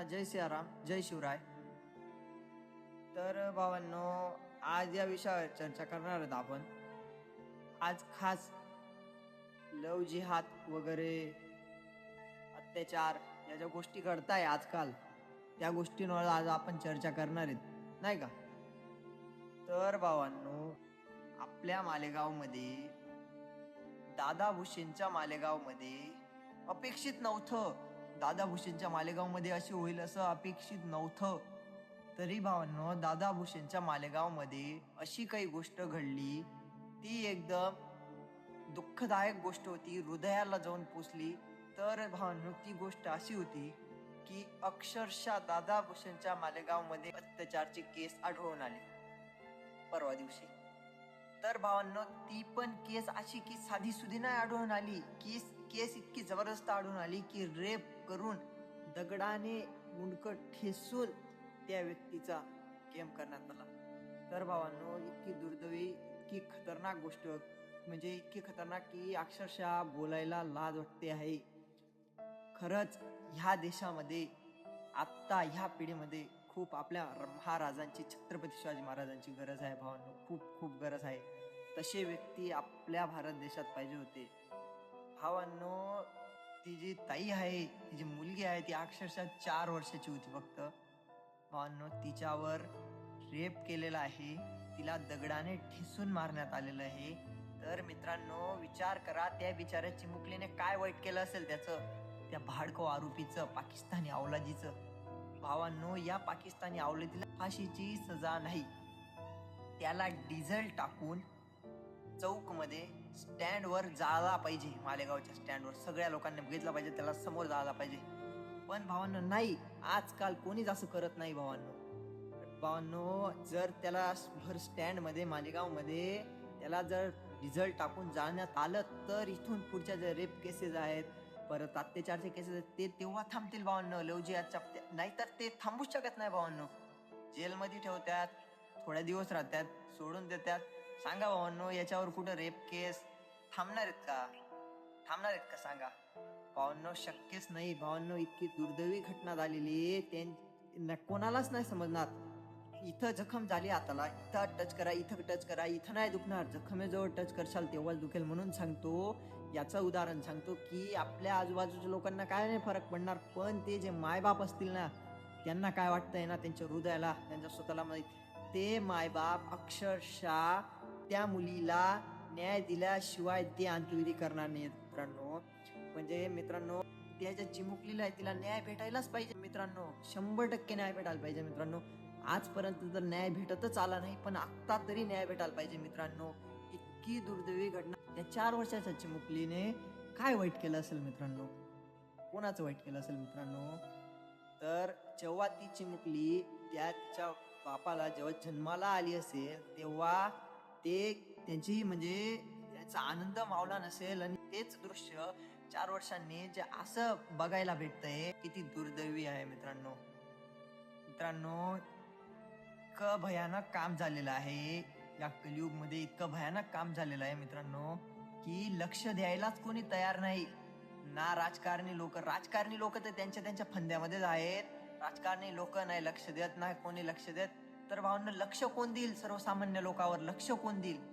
सर्वांना जय सियाराम जय शिवराय. तर भावांनो आज या विषयावर चर्चा करणार आहोत आपण. आज खास लव जिहाद वगैरे अत्याचार या ज्या गोष्टी घडताय आजकाल त्या गोष्टींवर आज आपण चर्चा करणार आहेत. नाही का? तर भावांनो आपल्या मालेगावमध्ये दादा भुशींच्या मालेगावमध्ये अपेक्षित नव्हतं. दादा भुसेनच्या मालेगावमध्ये असे होईल असं अपेक्षित नव्हतं. तरी भावांनो दादा भुसेनच्या मालेगावमध्ये अशी काही गोष्ट घडली. ती एकदम दुःखदायक गोष्ट होती. हृदयाला जाऊन पोचली. तर भावांनो ती गोष्ट अशी होती की अक्षरशः दादा भुसेनच्या मालेगावमध्ये अत्याचारचे केस आढळून आले. परवा दिवशी. तर भावांनो ती पण केस अशी की साधी सुधी नाही आढळून आली. केस केस इतकी जबरदस्त आढळून आली की रेप करून दगडाने मुंडकं ठेसून त्या व्यक्तीचा गेम करण्यात आला. तर भावांनो इतकी दुर्दैवी इतकी खतरनाक गोष्ट म्हणजे इतकी खतरनाक की अक्षरशः बोलायला लाज वाटते आहे. खरंच ह्या देशामध्ये आत्ता ह्या पिढीमध्ये खूप आपल्या महाराजांची छत्रपती शिवाजी महाराजांची गरज आहे भावांनो. खूप खूप गरज आहे. तसे व्यक्ती आपल्या भारत देशात पाहिजे होते. भावांनो ती जी ताई आहे ती जी मुलगी आहे ती अक्षरशः चार वर्षाची होती फक्त. भावांनो तिच्यावर रेप केलेला आहे. तिला दगडाने ठिसून मारण्यात आलेलं आहे. तर मित्रांनो विचार करा त्या बिचाऱ्या चिमुकलीने काय वाईट केलं असेल त्याचं? त्या भाडको आरोपीचं पाकिस्तानी अवलादीचं भावांनो या पाकिस्तानी अवलादीला फाशीची सजा नाही. त्याला डिझेल टाकून चौकमध्ये स्टँडवर जाळला पाहिजे मालेगावच्या स्टँडवर. सगळ्या लोकांनी बघितलं पाहिजे त्याला समोर जायला पाहिजे. पण भावांनो नाही. आजकाल कोणीच असं करत नाही भावांनो. भावांनो जर त्याला भर स्टँडमध्ये मालेगावमध्ये त्याला जर रिझल्ट टाकून जाण्यात आलं तर इथून पुढच्या ज्या रेप केसेस आहेत परत अत्याचारचे केसेस आहेत ते तेव्हा थांबतील भावांनो. लवजियाच्या नाहीतर ते थांबूच शकत नाही भावांनो. जेलमध्ये ठेवतात थोड्या दिवस राहतात सोडून देतात. सांगा भावांनो याच्यावर कुठं रेप केस थांबणार आहेत का? थांबणार आहेत का सांगा? भावांनो शक्यच नाही. भावांनो इतकी दुर्दैवी घटना झालेली आहे. त्यां कोणालाच नाही समजणार. इथं जखम झाली हाताला. इथं टच करा इथं टच करा. इथं नाही दुखणार. जखमेजवळ टच करशाल तेव्हाच दुखेल म्हणून सांगतो. याचं उदाहरण सांगतो की आपल्या आजूबाजूच्या लोकांना काय नाही फरक पडणार पण ते जे मायबाप असतील ना त्यांना काय वाटतंय ना त्यांच्या हृदयाला त्यांच्या स्वतःला माहीत. ते मायबाप अक्षरशः त्या मुलीला न्याय दिल्याशिवाय ते अंत्यविधी करणार नाही मित्रांनो. म्हणजे मित्रांनो त्याच्या चिमुकलीला आहे तिला न्याय भेटायलाच पाहिजे मित्रांनो. शंभर टक्के न्याय भेटायला पाहिजे मित्रांनो. आजपर्यंत तर न्याय भेटतच आला नाही पण आत्ता तरी न्याय भेटायला पाहिजे मित्रांनो. इतकी दुर्दैवी घटना. त्या चार वर्षाच्या चिमुकलीने काय वाईट केलं असेल मित्रांनो? कोणाचं वाईट केलं असेल मित्रांनो? तर जेव्हा ती चिमुकली त्याच्या बापाला जेव्हा जन्माला आली असेल तेव्हा ते त्यांची म्हणजे त्याचा आनंद मावला नसेल आणि तेच दृश्य चार वर्षांनी जे असं बघायला भेटतंय किती दुर्दैवी आहे मित्रांनो. मित्रांनो इतकं भयानक काम झालेलं आहे. या कलियुगमध्ये इतकं भयानक काम झालेलं आहे मित्रांनो की लक्ष द्यायलाच कोणी तयार नाही. ना राजकारणी लोक राजकारणी लोक तर त्यांच्या त्यांच्या फंद्यामध्येच आहेत. राजकारणी लोक नाही लक्ष देत नाही कोणी लक्ष देत. तर भावना लक्ष कोण देईल? सर्वसामान्य लोकांवर लक्ष कोण देईल?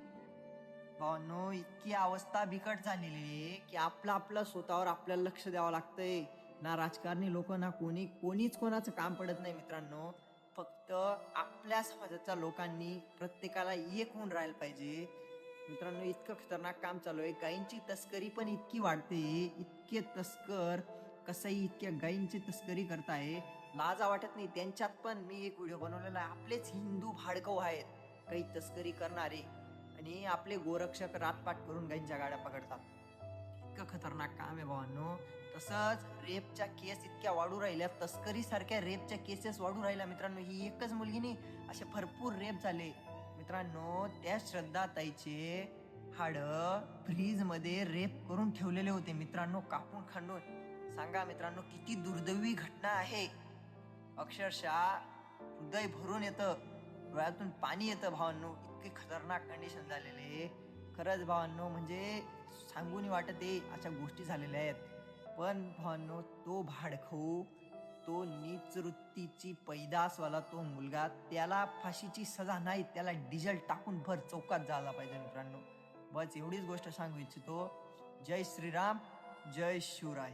भावांनो इतकी अवस्था बिकट झालेली आहे की आपलं आपलं स्वतःवर आपल्याला लक्ष द्यावं लागतंय. ना राजकारणी लोक ना कोणी. कोणीच कोणाचं काम पडत नाही मित्रांनो. फक्त आपल्या समाजाच्या लोकांनी प्रत्येकाला एक होऊन राहायला पाहिजे. मित्रांनो इतकं खतरनाक काम चालू आहे. गायींची तस्करी पण इतकी वाढते. इतके तस्कर कसंही इतक्या गायींची तस्करी करताय. लाजा वाटत नाही. त्यांच्यात पण मी एक व्हिडिओ बनवलेला आहे. आपलेच हिंदू भाडकव आहेत. काही तस्करी करणारे. आणि आपले गोरक्षक रातपाट करून गाईंच्या गाड्या पकडतात. इतकं खतरनाक काम आहे भावांनो. तसंच रेपच्या केस इतक्या वाढू राहिल्या तस्करीसारख्या रेपच्या केसेस वाढू राहिल्या मित्रांनो. ही एकच मुलगी नाही असे भरपूर रेप झाले. मित्रांनो त्या श्रद्धाताईचे हाड फ्रीजमध्ये रेप करून ठेवलेले होते मित्रांनो. कापून खांडून. सांगा मित्रांनो किती दुर्दैवी घटना आहे. अक्षरशः हृदय भरून येतं. डोळ्यातून पाणी येतं भावांनो. इतके खतरनाक कंडिशन झालेले खरंच भावांनो म्हणजे सांगूनही वाटत आहे अशा गोष्टी झालेल्या आहेत. पण भावांनो तो भाडखऊ तो नीच वृत्तीची पैदासवाला तो मुलगा त्याला फाशीची सजा नाही त्याला डिझेल टाकून भर चौकात झाला पाहिजे मित्रांनो. बस एवढीच गोष्ट सांगू इच्छितो. जय श्रीराम जय शिवराय.